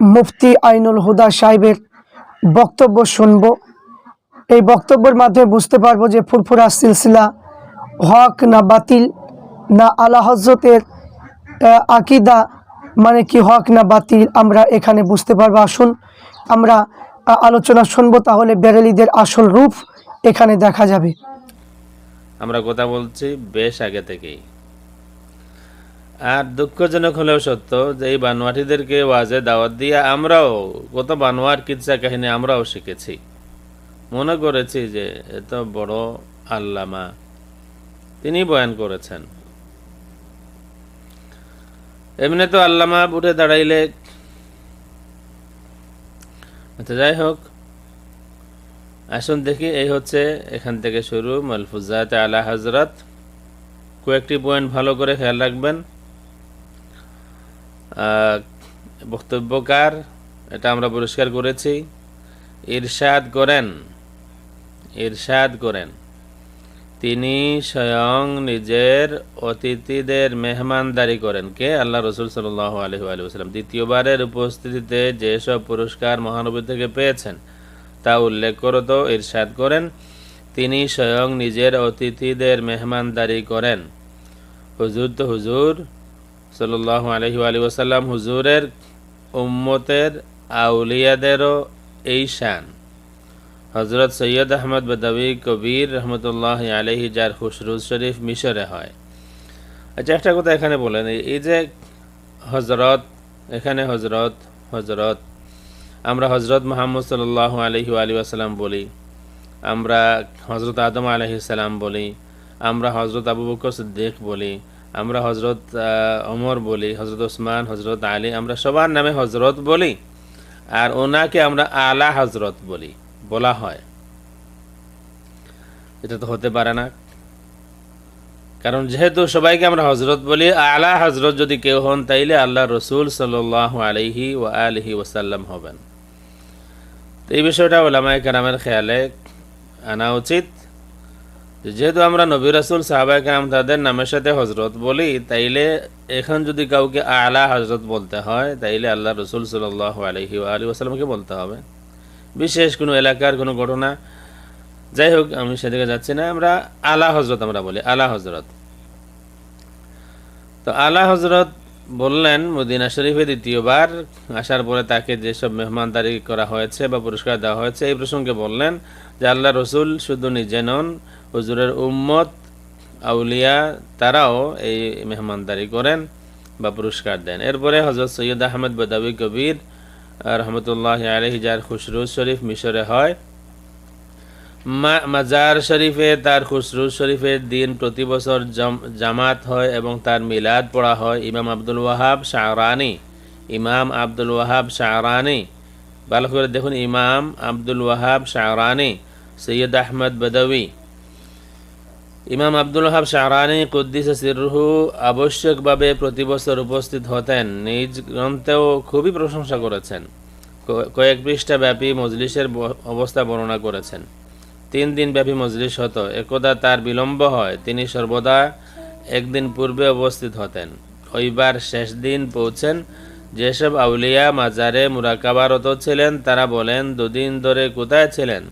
মুফতি আইনুল হুদা সাহেবের বক্তব্য শুনব। এই বক্তব্যের মাধ্যমে বুঝতে পারব যে ফুরফুরা সিলসিলা হক না বাতিল, না আলা হজরতের আকিদা মানে কি হক না বাতিল আমরা এখানে বুঝতে পারব। আসুন, আমরা আলোচনা শুনব, তাহলে বেরেলিদের আসল রূপ এখানে দেখা যাবে। আমরা কথা বলছি বেশ আগে থেকেই। আর দুঃখজনক হলেও সত্য যে এই বানোয়াটিদেরকে ওয়াজে দাওয়াত দিয়ে আমরাও কত বানোয়ার কিচ্ছা কাহিনী আমরাও শিখেছি। মনে করেছি যে এত বড় আল্লামা তিনি বয়ান করেছেন। এমনি তো আল্লামা উঠে দাঁড়াইলে আচ্ছা যাই হোক, আসুন দেখি এই হচ্ছে এখান থেকে শুরু। মালফুজাত আলা হজরত কয়েকটি পয়েন্ট ভালো করে খেয়াল রাখবেন। বক্তব্যকার, এটা আমরা পরিষ্কার করেছি। ইরশাদ করেন ইরশাদ করেন। তিনি স্বয়ং নিজের অতিথিদের মেহমানদারি করেন। কে? আল্লাহ রসুল সাল আলহি আলহিম দ্বিতীয়বারের উপস্থিতিতে যেসব পুরস্কার মহানবী থেকে পেয়েছেন, তা উল্লেখ করত ইরশাদ করেন। তিনি স্বয়ং নিজের অতিথিদের মেহমানদারি করেন। হুজুর তো হুজুর সাল্লাহ আলহি আলী ওসাল্লাম হুজুরের উম্মতের আউলিয়াদেরও এই শান। হজরত সৈয়দ আহমদ বদাবি কবির রহমতুল্লাহ আলহি যার খুশরুজ শরীফ মিশরে হয়। আচ্ছা একটা কথা এখানে বলেন, এই- যে হজরত এখানে হজরত হজরত আমরা হজরত মোহাম্মদ সাল্লাহ আলহি আলী আসালাম বলি, আমরা হজরত আদম আলহি সালাম বলি, আমরা হজরত আবু বকর সিদ্দিক বলি আমরা হজরত ওমর বলি হজরত ওসমান হজরত আলী, আমরা সবার নামে হজরত বলি। আর ওনাকে আমরা আলা হজরত বলি, বলা হয়। এটা তো হতে পারে না। কারণ যেহেতু সবাইকে আমরা হজরত বলি, আলা হজরত যদি কেউ হন, তাইলে আল্লাহ রসুল সাল্লাহ আলহি ও আলহি ওসাল্লাম হবেন। তো এই বিষয়টা ওলামায় কারামের খেয়ালে আনা উচিত। যেহেতু আমরা নবী রাসুল সাহাবাই কালাম তাদের নামের সাথে হজরত বলি, তাইলে এখন যদি কাউকে আলা হজরত বলতে হয়, তাইলে আল্লাহ রসুল সাল্লাহ আলহি আলী বলতে হবে। বিশেষ কোনো এলাকার কোনো ঘটনা। যাই হোক, আমি সেদিকে যাচ্ছি না, আমরা আলা হজরত আমরা বলি, আলা হজরত তো আলা হজরত বললেন মদিনা শরীফে দ্বিতীয়বার, আসার পরে তাকে যেসব মেহমানদারি করা হয়েছে বা পুরস্কার দেওয়া হয়েছে, এই প্রসঙ্গে বললেন যে আল্লাহ রসুল শুধু নিজে নন হুজুরের উম্মত, আউলিয়া তারাও এই মেহমানদারি করেন বা পুরস্কার দেন। এরপরে হজরত সৈয়দ আহমেদ বদাবি কবির রহমতুল্লাহ আলহি যার খুশরুজ শরীফ মিশরে হয় মাজার শরীফে তার খুসরুজ শরীফের দিন প্রতি বছর জামাত হয় এবং তার মিলাদ পড়া হয়। ইমাম আব্দুল ওয়াহাব শাহরানি, ইমাম আব্দুল ওয়াহাব শাহরানি। ভালো করে দেখুন, ইমাম আব্দুল ওয়াহাব শাহরানি, সৈয়দ আহমদ বদবী ইমাম আব্দুল ওয়াহাব শাহরানি কুদ্দিস সিরহু আবশ্যকভাবে প্রতি বছর উপস্থিত হতেন। নিজ গ্রন্থেও খুবই প্রশংসা করেছেন। কয়েক পৃষ্ঠা ব্যাপী মজলিসের অবস্থা বর্ণনা করেছেন। তিন দিন ব্যাপী মজলিস হতো। একদা তার বিলম্ব হয়, তিনি সর্বদা একদিন পূর্বে উপস্থিত হতেন। ওইবার শেষ দিন পৌঁছেন, যেসব আউলিয়া মাজারে মুরাকাবারত ছিলেন, তারা বলেন, দুদিন ধরে কোথায় ছিলেন?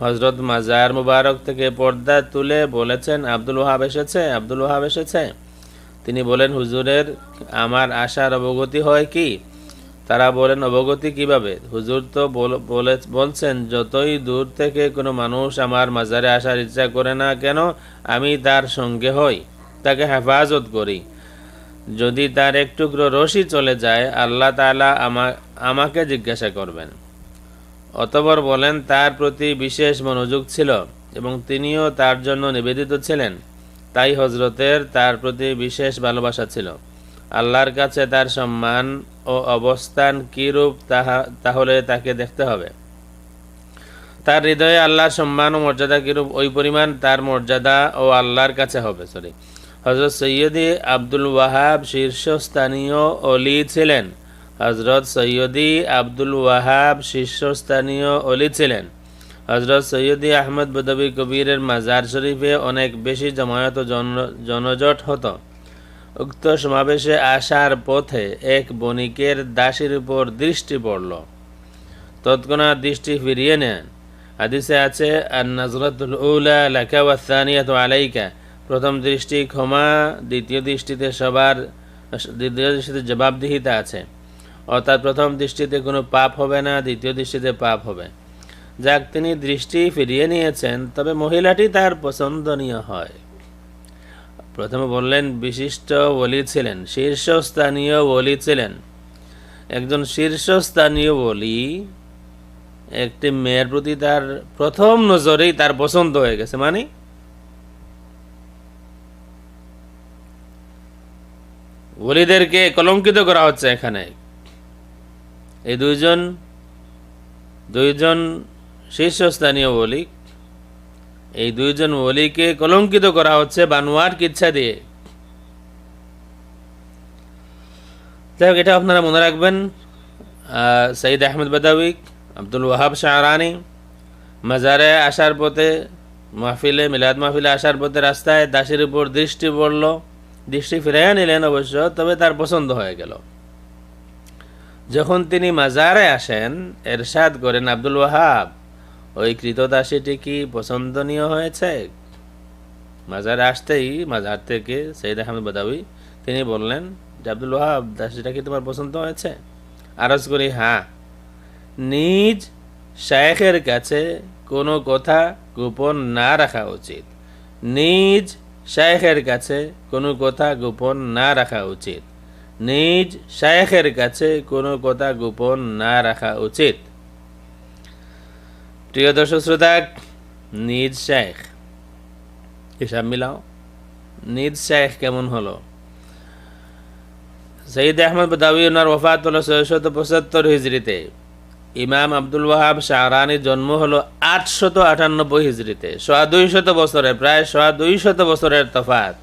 হজরত মাজার মুবারক থেকে পর্দা তুলে বলেছেন, আব্দুল ওহাব এসেছে, আব্দুল ওহাব এসেছে। তিনি বলেন, হুজুরের আমার আশার অবগতি হয় কি? তারা বলেন, অবগতি কীভাবে? হুজুর তো বল- বলে, বলছেন, যতই দূর থেকে কোনো মানুষ আমার মাজারে আসার ইচ্ছা করে না কেন, আমি তার সঙ্গে হই, তাকে হেফাজত করি। যদি তার এক টুকরো রশি চলে যায়, আল্লাহ তালা আমা, আমাকে জিজ্ঞাসা করবেন। অতবর বলেন, তার প্রতি বিশেষ মনোযোগ ছিল এবং তিনিও তার জন্য নিবেদিত ছিলেন। তাই হজরতের তার প্রতি বিশেষ ভালোবাসা ছিল। আল্লাহর কাছে তার সম্মান ও অবস্থান কীরূপ, তাহা, তাহলে তাকে দেখতে হবে। তার হৃদয়ে আল্লাহর সম্মান ও মর্যাদা কিরূপ, ওই পরিমাণ তার মর্যাদা ও আল্লাহর কাছে হবে, সরি। হজরত সৈয়দি আব্দুল ওয়াহাব শীর্ষস্থানীয় অলি ছিলেন। হজরত সৈয়দি আব্দুল ওয়াহাব শীর্ষস্থানীয় অলি ছিলেন। হজরত সৈয়দি আহমদ বদবি কবিরের মাজার শরীফে অনেক বেশি জমায়েত জন- জনজট হতো। উক্ত সমাবেশে আসার পথে এক বণিকের দাসীর উপর দৃষ্টি পড়ল। তৎক্ষণাৎ দৃষ্টি ফিরিয়ে নেন। হাদিসে আছে আর নজরতুল উলা আলাইকা। প্রথম দৃষ্টি ক্ষমা, দ্বিতীয় দৃষ্টিতে সবার, দ্বিতীয় দৃষ্টিতে জবাবদিহিতা আছে। অর্থাৎ প্রথম দৃষ্টিতে কোনো পাপ হবে না, দ্বিতীয় দৃষ্টিতে পাপ হবে। যাক, তিনি দৃষ্টি ফিরিয়ে নিয়েছেন, তবে মহিলাটি তার পছন্দনীয় হয়। প্রথমে বললেন, বিশিষ্ট ওলি ছিলেন, শীর্ষস্থানীয় ওলি ছিলেন। একজন শীর্ষস্থানীয় ওলি, একটি মেয়ের প্রতি তার প্রথম নজরেই তার পছন্দ হয়ে গেছে মানে? ওলিদেরকে কলঙ্কিত করা হচ্ছে এখানে। এই দুইজন দুইজন শীর্ষস্থানীয় ওলি এই দুইজন ওলিকে কলঙ্কিত করা হচ্ছে বানোয়ার কিচ্ছা দিয়ে। যাই হোক, এটা আপনারা মনে রাখবেন সঈদ আহমেদ বাদাউই, আব্দুল ওয়াহাব শাহরানি, মাজারে আসার পথে, মাহফিলে, মিলাদ মাহফিলে আসার পথে রাস্তায় দাসের উপর দৃষ্টি পড়ল, দৃষ্টি ফিরাইয়া নিলেন অবশ্য, তবে তার পছন্দ হয়ে গেল। যখন তিনি মাজারে আসেন, এরশাদ করেন, আব্দুল ওয়াহাব, ওই কৃতদাসীটি কি পছন্দনীয় হয়েছে? মাজারে আসতেই মাজার থেকে সৈয়দ আহমেদ বাদাউই, তিনি বললেন, যে আব্দুল ওয়াহাব, দাসীটা কি তোমার পছন্দ হয়েছে? আরজ করি হ্যাঁ। নিজ শায়েখের কাছে কোনো কথা গোপন না রাখা উচিত। নিজ শায়েখের কাছে কোনো কথা গোপন না রাখা উচিত। নিজ শায়েখের কাছে কোনো কথা গোপন না রাখা উচিত। প্রিয় দর্শক শ্রোতা, নিজ শেখ হিসাব মিলাও, নিজ শেখ কেমন হলো? সঈদ আহমদ বদাউি ওনার ওফাত হলো ছয়শত পঁচাত্তর হিজড়িতে। ইমাম আব্দুল ওয়াহাব শাহরানির জন্ম হলো আটশত আটানব্বই হিজড়িতে। সোয়া দুইশত বছরের, প্রায় সোয়া দুইশত বছরের তফাত।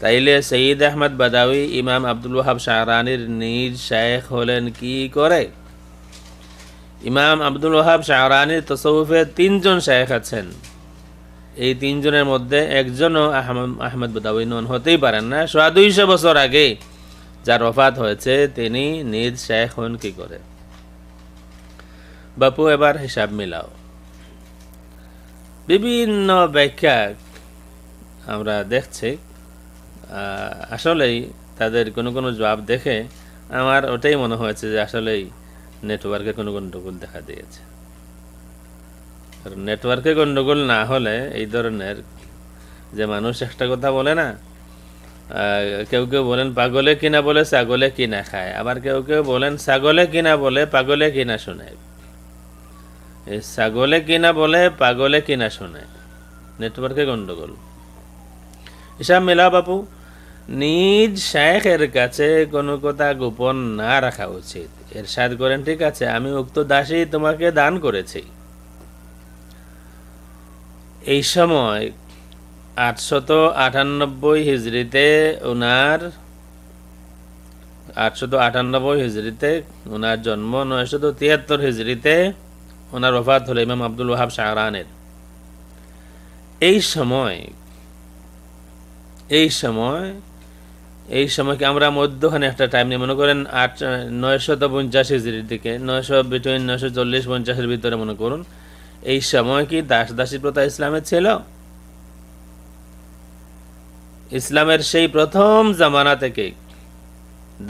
তাইলে সঈদ আহমদ বাদাউি ইমাম আব্দুল ওয়াহাব শাহরানির নিজ শায়েখ হলেন কি করে? ইমাম আব্দুল ওয়াহাব শাহরানির তসৌফে তিনজন শায়েখ আছেন। এই তিনজনের মধ্যে একজনও আহমদ বদাউই নন, হতেই পারেন না। সোয়া দুইশো বছর আগে যার রফাত হয়েছে, তিনি নিজ শেখ হন কি করে? বাপু, এবার হিসাব মিলাও। বিভিন্ন ব্যাখ্যা আমরা দেখছি। আসলেই তাদের কোনো কোনো জবাব দেখে আমার ওটাই মনে হয়েছে যে আসলেই নেটওয়ার্কে কোনো গণ্ডগোল দেখা দিয়েছে। নেটওয়ার্কে গণ্ডগোল না হলে এই ধরনের যে মানুষ একটা কথা বলে না কেউ কেউ বলেন পাগলে কিনা বলে ছাগলে কিনা খায়, আবার কেউ কেউ বলেন ছাগলে কিনা বলে পাগলে কিনা শোনে। ছাগলে কিনা বলে পাগলে কিনা শোনে। নেটওয়ার্কে গণ্ডগোল হিসাব মেলা বাপু নিজ শায়েখের কাছে কোনো কথা গোপন না রাখা উচিত। এর সাদ করেন, ঠিক আছে, আমি উক্ত দাসী তোমাকে দান করেছি। এই সময় আটশত আটানব্বই হিজড়িতে ওনার আটশত আটানব্বই হিজড়িতে ওনার জন্ম, নয়শত তিয়াত্তর হিজড়িতে ওনার ওফাত হলো ইমাম আব্দুল ওয়াহাব শাহরানের। এই সময় এই সময় এই সময়কে আমরা মধ্যখানে একটা টাইম নিয়ে মনে করেন আট, নয়শত পঞ্চাশ হিজড়ির দিকে, নয়শো বিটুইন নয়শো চল্লিশ পঞ্চাশের ভিতরে মনে করুন, এই সময় কি দাস দাসী প্রথা ইসলামের ছিল? ইসলামের সেই প্রথম জামানা থেকে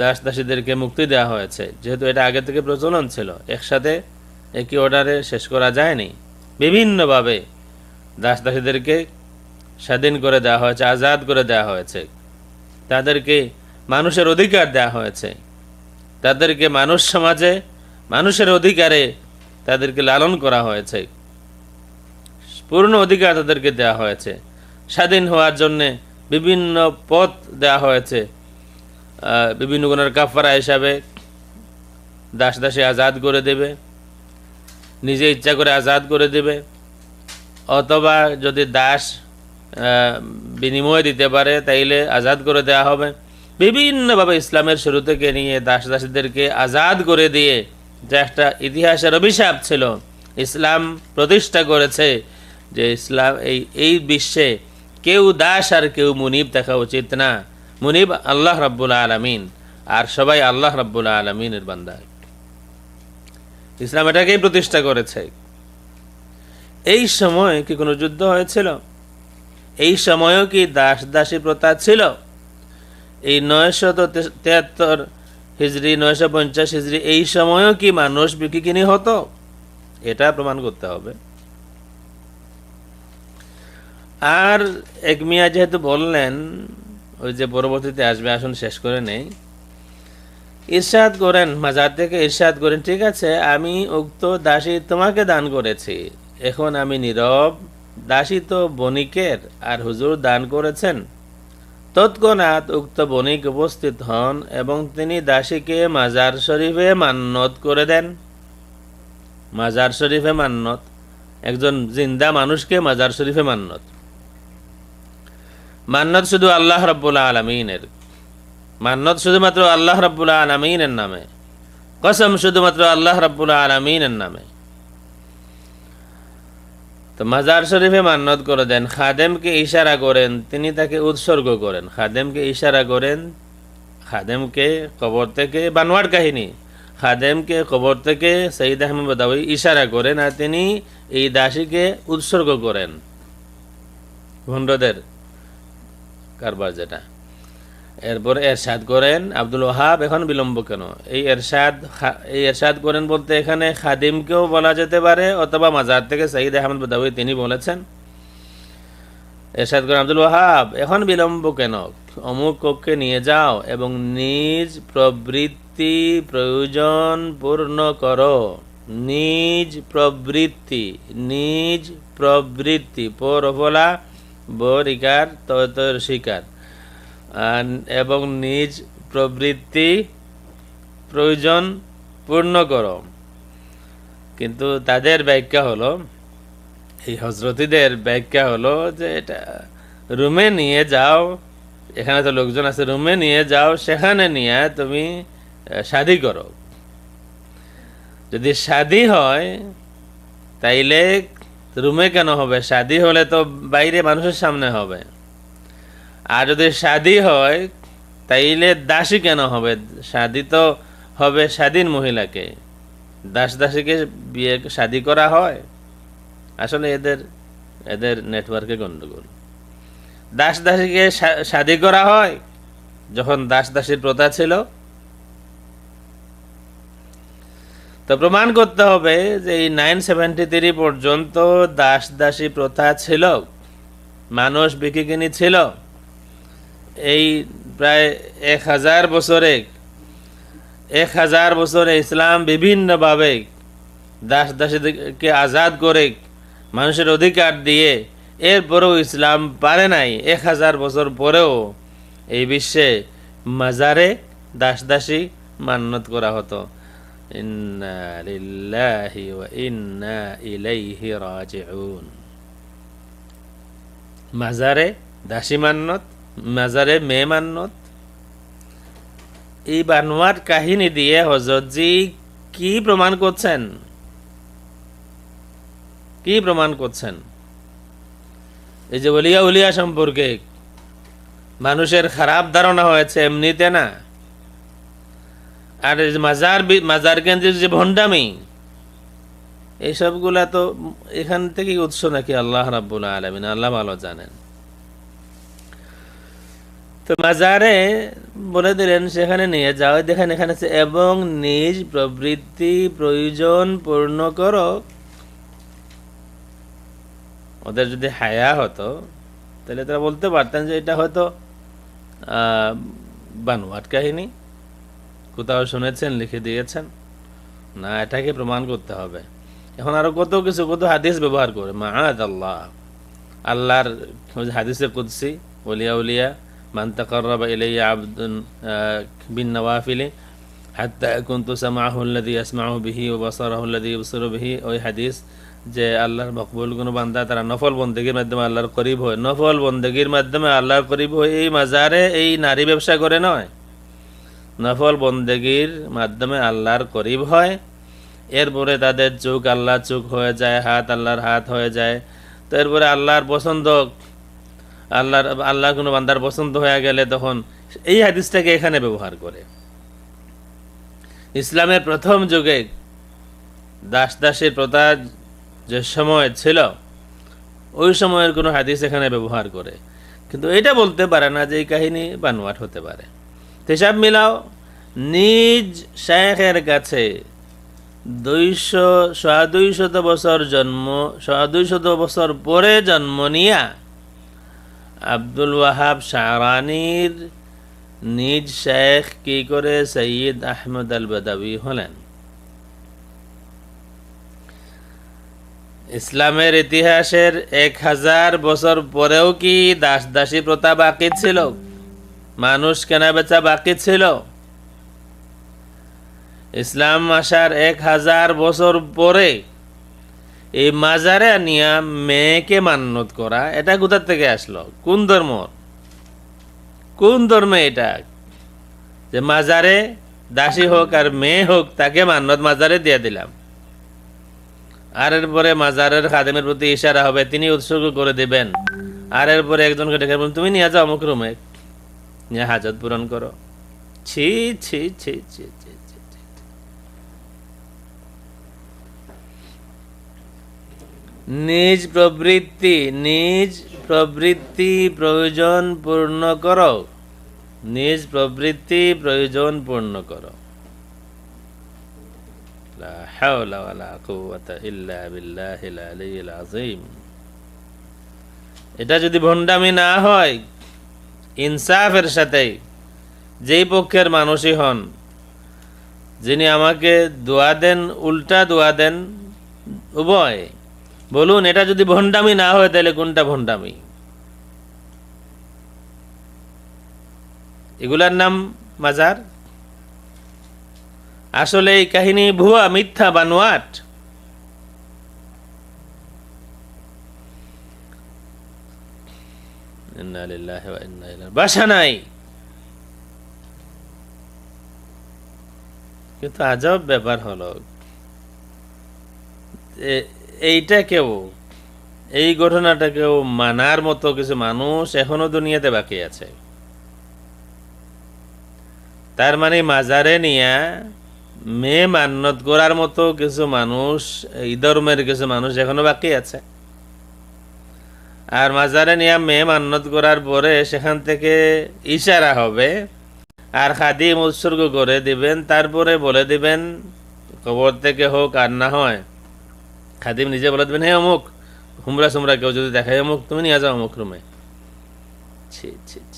দাস দাসীদেরকে মুক্তি দেওয়া হয়েছে। যেহেতু এটা আগে থেকে প্রচলন ছিল, একসাথে একই অর্ডারে শেষ করা যায়নি। বিভিন্নভাবে দাস দাসীদেরকে স্বাধীন করে দেওয়া হয়েছে, আজাদ করে দেওয়া হয়েছে। তাদেরকে মানুষের অধিকার দেওয়া হয়েছে। তাদেরকে মানুষ সমাজে মানুষের অধিকারে তাদেরকে লালন করা হয়েছে। পূর্ণ অধিকার তাদেরকে দেওয়া হয়েছে। স্বাধীন হওয়ার জন্যে বিভিন্ন পথ দেওয়া হয়েছে। বিভিন্ন গুণের কাফারা হিসাবে দাস দাসে আজাদ করে দেবে। নিজে ইচ্ছা করে আজাদ করে দেবে। অথবা যদি দাস বিনিময় দিতে পারে, তাইলে আজাদ করে দেওয়া হবে। বিভিন্নভাবে ইসলামের শুরু থেকে নিয়ে দাস দাসীদেরকে আজাদ করে দিয়ে যা একটা ইতিহাসের অভিশাপ ছিল, ইসলাম প্রতিষ্ঠা করেছে, যে ইসলাম এই এই বিশ্বে কেউ দাস আর কেউ মুনিব দেখা উচিত না। মুনিব আল্লাহ রাব্বুল আলমিন, আর সবাই আল্লাহ রাব্বুল আলমিনের বান্দা ইসলাম এটাকেই প্রতিষ্ঠা করেছে। এই সময় কি কোনো যুদ্ধ হয়েছিল? এই সময়ও কি দাস দাসী প্রথা ছিল? এই নয়শত তেহাত্তর হিজড়ি নয়শো পঞ্চাশ হিজড়ি, এই সময়ও কি মানুষ বিক্রি কিনি হতো? এটা প্রমাণ করতে হবে। আর এক মিয়া যেহেতু বললেন, ওই যে পরবর্তীতে আসবে, আসুন শেষ করে নেই। ইরশাদ করেন, মাজার থেকে ইরশাদ করেন, ঠিক আছে, আমি উক্ত দাসী তোমাকে দান করেছি। এখন আমি নীরব দাসী তো বণিকের, আর হুজুর দান করেছেন। তৎক্ষণাৎ উক্ত বণিক উপস্থিত হন এবং তিনি দাসীকে মাজার শরীফে মান্নত করে দেন। মাজার শরীফে মান্নত, একজন জিন্দা মানুষকে মাজার শরীফে মান্নত। মান্নত শুধু আল্লাহ রব্বুল আলমিনের, মান্নত শুধুমাত্র আল্লাহ রব্বুল আলমিনের নামে, কসম শুধুমাত্র আল্লাহ রব্বুল আলমিনের নামে। তো মাজার শরীফে মান্নত করে দেন খাদেমকে ইশারা করেন, তিনি তাকে উৎসর্গ করেন। খাদেমকে ইশারা করেন, খাদেমকে কবর থেকে, বানোয়ার কাহিনী। খাদেমকে কবর থেকে সঈদ আহমদ ইশারা করেন আর তিনি এই দাসীকে উৎসর্গ করেন। ভণ্ডদের কারবার যেটা। এরপরে এরশাদ করেন, আব্দুল ওহাব এখন বিলম্ব কেন? এই এরশাদ এই এরশাদ করেন বলতে এখানে খাদিমকেও বলা যেতে পারে, অথবা মাজার থেকে সঈদ আহমদ বদাউই তিনি বলেছেন। এরশাদ করেন, আব্দুল ওহাব এখন বিলম্ব কেন? অমুক কক্ষে নিয়ে যাও এবং নিজ প্রবৃত্তি প্রয়োজন পূর্ণ করো। নিজ প্রবৃত্তি নিজ প্রবৃত্তি পর পরফলা, বরিকার, তৈতর শিকার। এবং নিজ প্রবৃত্তি প্রয়োজন পূর্ণ করো। কিন্তু তাদের ব্যাখ্যা হলো, এই হজরতিদের ব্যাখ্যা হলো যে এটা রুমে নিয়ে যাও, এখানে তো লোকজন আছে, রুমে নিয়ে যাও, সেখানে নিয়ে তুমি শাদি করো। যদি শাদি হয়, তাইলে রুমে কেন হবে? শাদি হলে তো বাইরে মানুষের সামনে হবে। আর যদি শাদি হয়, তাইলে দাসী কেন হবে? শাদি তো হবে স্বাধীন মহিলাকে। দাস দাসীকে বিয়ে শাদি করা হয়? আসলে এদের এদের নেটওয়ার্কে গন্ডগোল। দাস দাসীকে শাদি করা হয়? যখন দাস দাসীর প্রথা ছিল? তো প্রমাণ করতে হবে যে এই নাইন সেভেন্টি থ্রি পর্যন্ত দাস দাসী প্রথা ছিল। মানুষ বিকিকিনি ছিল। এই প্রায় এক হাজার বছরে, এক হাজার বছরে ইসলাম বিভিন্নভাবে দাস দাসীদেরকে আজাদ করে মানুষের অধিকার দিয়ে এরপরেও ইসলাম পারে নাই। এক হাজার বছর পরেও এই বিশ্বে মাজারে দাস দাসী মান্যত করা হতো। মাজারে দাসী মান্যত মাজারে মেয়ে মান্যত এই বানোয়ার কাহিনী দিয়ে হজরতজি কি প্রমাণ করছেন? কি প্রমাণ করছেন? এই যে বলিয়া উলিয়া সম্পর্কে মানুষের খারাপ ধারণা হয়েছে এমনিতে না। আর মাজার মাজার কেন্দ্রিক যে ভণ্ডামি এইসবগুলা তো এখান থেকেই উৎস নাকি আল্লাহ রাব্বুল আলমিন, আল্লাহ ভালো জানেন। তো মাজারে বলে দিলেন সেখানে নিয়ে যাও। দেখেন এখানে আছে, এবং নিজ প্রবৃত্তি প্রয়োজন পূর্ণ করো। ওদের যদি হায়া হতো তাহলে তারা বলতে পারতেন যে এটা হয়তো বানোয়াট কাহিনী কোথাও শুনেছেন লিখে দিয়েছেন। না এটাকে প্রমাণ করতে হবে। এখন আরও কত কিছু কত হাদিস ব্যবহার করে। মাআদ আল্লাহ আল্লাহর হাদিসে কুদসি উলিয়া উলিয়া মান তাকাররাবা ইলাইয়া আবদুন বিন নওয়াফিলি, হাত্তা কুনতু সামাহু আল্লাযী ইয়াসমাউ বিহি ওয়া বাসারাহু আল্লাযী ইবসিরু বিহি, ওই হাদিস যে আল্লাহর মকবুল কোনো বান্দা তারা নফল বন্দেগীর মাধ্যমে আল্লাহর করিব হয়। নফল বন্দেগীর মাধ্যমে আল্লাহর করিব হয়, এই মাজারে এই নারী ব্যবসা করে নয়। নফল বন্দেগীর মাধ্যমে আল্লাহর করিব হয়। এরপরে তাদের চোখ আল্লাহর চোখ হয়ে যায়, হাত আল্লাহর হাত হয়ে যায়। তো এরপরে আল্লাহর পছন্দ আল্লাহর আল্লাহ কোনো বান্দার পছন্দ হয়ে গেলে তখন এই হাদিসটাকে এখানে ব্যবহার করে। ইসলামের প্রথম যুগে দাস দাসের প্রথা যে সময় ছিল, ওই সময়ের কোনো হাদিস এখানে ব্যবহার করে। কিন্তু এটা বলতে পারে না যে এই কাহিনী বানোয়াট হতে পারে। হিসাব মিলাও, নিজ শেখের কাছে দুইশো সোয়া দুইশত বছর জন্ম সোয়া দুইশত বছর পরে জন্ম নিয়া আব্দুল ওয়াহাব শাহরানির নিজ শেখ কি করে সৈয়দ আহমদ আল বদাবি হলেন? ইসলামের ইতিহাসের এক হাজার বছর পরেও কি দাস দাসী প্রথা বাকি ছিল? মানুষ কেনা বেচা বাকি ছিল? ইসলাম আসার এক হাজার বছর পরে এই মাজারে নিয়া মেয়েকে মান্যত করা, এটা কোথার থেকে আসলো? কোন ধর্ম কোন ধর্মে এটা? যে মাজারে দাসী হোক আর মেয়ে হোক, তাকে মান্যত মাজারে দিয়ে দিলাম। আর এরপরে মাজারের খাদেমের প্রতি ইশারা হবে, তিনি উৎসর্গ করে দিবেন। আর এরপরে একজনকে ডেকে বলবেন, তুমি নিয়ে যাও অমুক রুমে। নিয়ে হাজত পূরণ করো। ছি ছি ছি ছি। নিজ প্রবৃত্তি নিজ প্রবৃত্তি প্রয়োজন পূর্ণ কর। নিজ প্রবৃত্তি প্রয়োজন পূর্ণ করো। এটা যদি ভণ্ডামি না হয়, ইনসাফের সাথে যেই পক্ষের মানুষই হন, যিনি আমাকে দোয়া দেন, উল্টা দোয়া দেন, উভয় বলুন, এটা যদি ভণ্ডামি না হয়, তাহলে কোনটা ভণ্ডামি? এগুলার নাম মাজার? আসলে এই কাহিনী ভুয়া, মিথ্যা বানোয়াট বাসা নাই। কিন্তু আজব ব্যাপার হলো এইটাকেও এই ঘটনাটাকেও মানার মতো কিছু মানুষ এখনও দুনিয়াতে বাকি আছে। তার মানে মাজারে নিয়া মেয়ে মান্যত করার মতো কিছু মানুষ, এই ধর্মের কিছু মানুষ এখনও বাকি আছে। আর মাজারে নিয়া মেয়ে মান্যত করার পরে সেখান থেকে ইশারা হবে আর খাদিম উৎসর্গ করে দিবেন, তারপরে বলে দিবেন খবর থেকে হোক আর না হয়। খাদিম নিজে বলে দেবেন, হে অমুক, হুমরা সুমরা কেউ যদি দেখায়, অমুক, তুমি নিয়ে যাও অমুক রুমে। ছি ছি